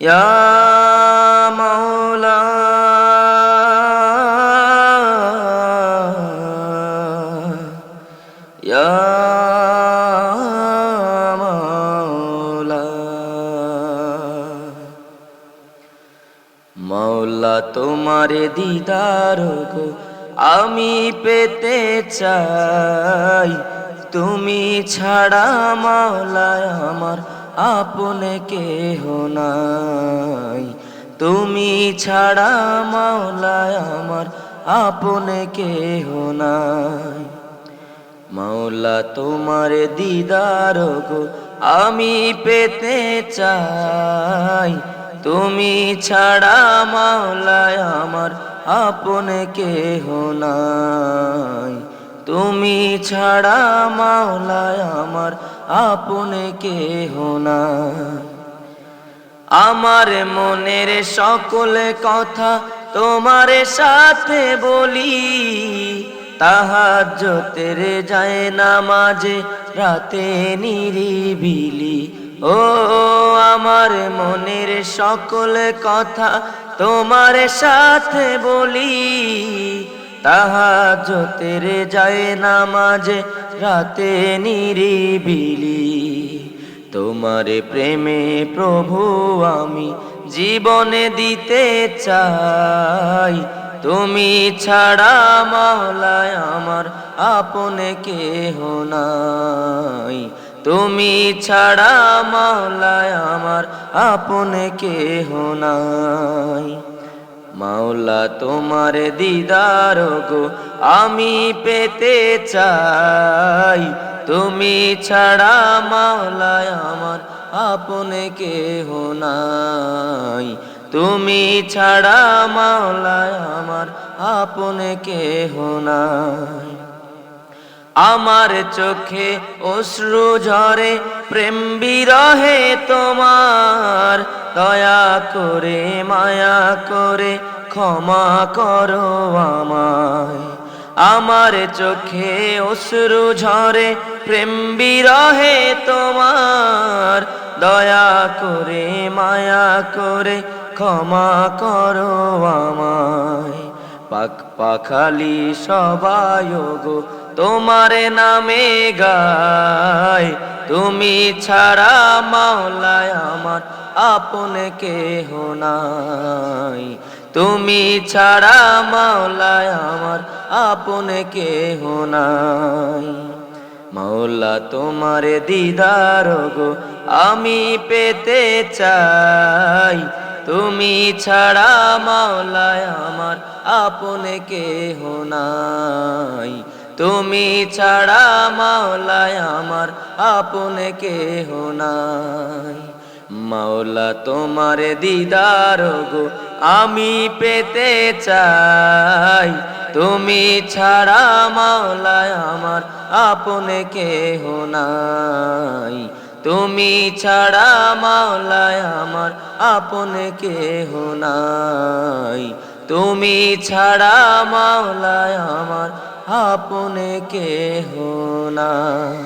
ইয়া মাওলা ইয়া মাওলা মাওলা তোমার দিদার গো, আমি পেতে চাই। তুমি ছাড়া মাওলায় আমার আপনে কেহ নাই। তুমি ছাড়া মাওলায় আমার আপনে কেহ নাই। মাওলা তোমার দিদার গো, আমি পেতে চাই। তুমি ছাড়া মাওলায় আমার আপনে কেহ নাই। তুমি ছাড়া মাওলায় আমার আপনে কেহ নাই আমার মনের সকল কথা তোমার সাথে বলি। তাহাজ্জতের যায় নামাজে রাতে নিরিবিলি। ও আমার মনের সকল কথা তোমার সাথে বলি। তাহাজ্জতের যায় নামাজে রাতে নিরিবিলি, তোমার প্রেমে প্রভু আমি জীবনে দিতে চাই। তুমি ছাড়া মাওলায় আমার আপনে কেহ নাই। তুমি ছাড়া মাওলায় আমার আপনে কেহ নাই। মাওলা, তোমার দিদার গো, আমি পেতে চাই। তুমি ছাড়া মাওলা আমার আপন কেহ নাই। তুমি ছাড়া মাওলা আমার আপন কেহ নাই। আমার চোখে অশ্রু ঝরে, প্রেম বিরহে তোমার, দয়া করে, মায়া করে, ক্ষমা করো আমায়। আমার চোখে অশ্রু ঝরে, প্রেম বিরহে তোমার, দয়া করে, মায়া করে, ক্ষমা করো আমায়। পাক পাখালি সবাই গো তোমার নামে গায় তুমি ছাড়া মাওলায় আমার আপনে কেহ নাই। তুমি ছাড়া মাওলায় আমার আপনে কেহ নাই। মাওলা তোমার দিদার গো, আমি পেতে চাই। তুমি ছাড়া মাওলায় আমার আপনে কেহ নাই। তুমি ছাড়া মাওলায় আমার আপনে কেহ নাই। মাওলা তোমার দিদার গো, আমি পেতে চাই। তুমি ছাড়া মাওলায় আমার আপনে কেহ নাই। তুমি ছাড়া মাওলায় আমার আপনে কেহ নাই। তুমি ছাড়া মাওলায় আমার আপনে কেহ নাই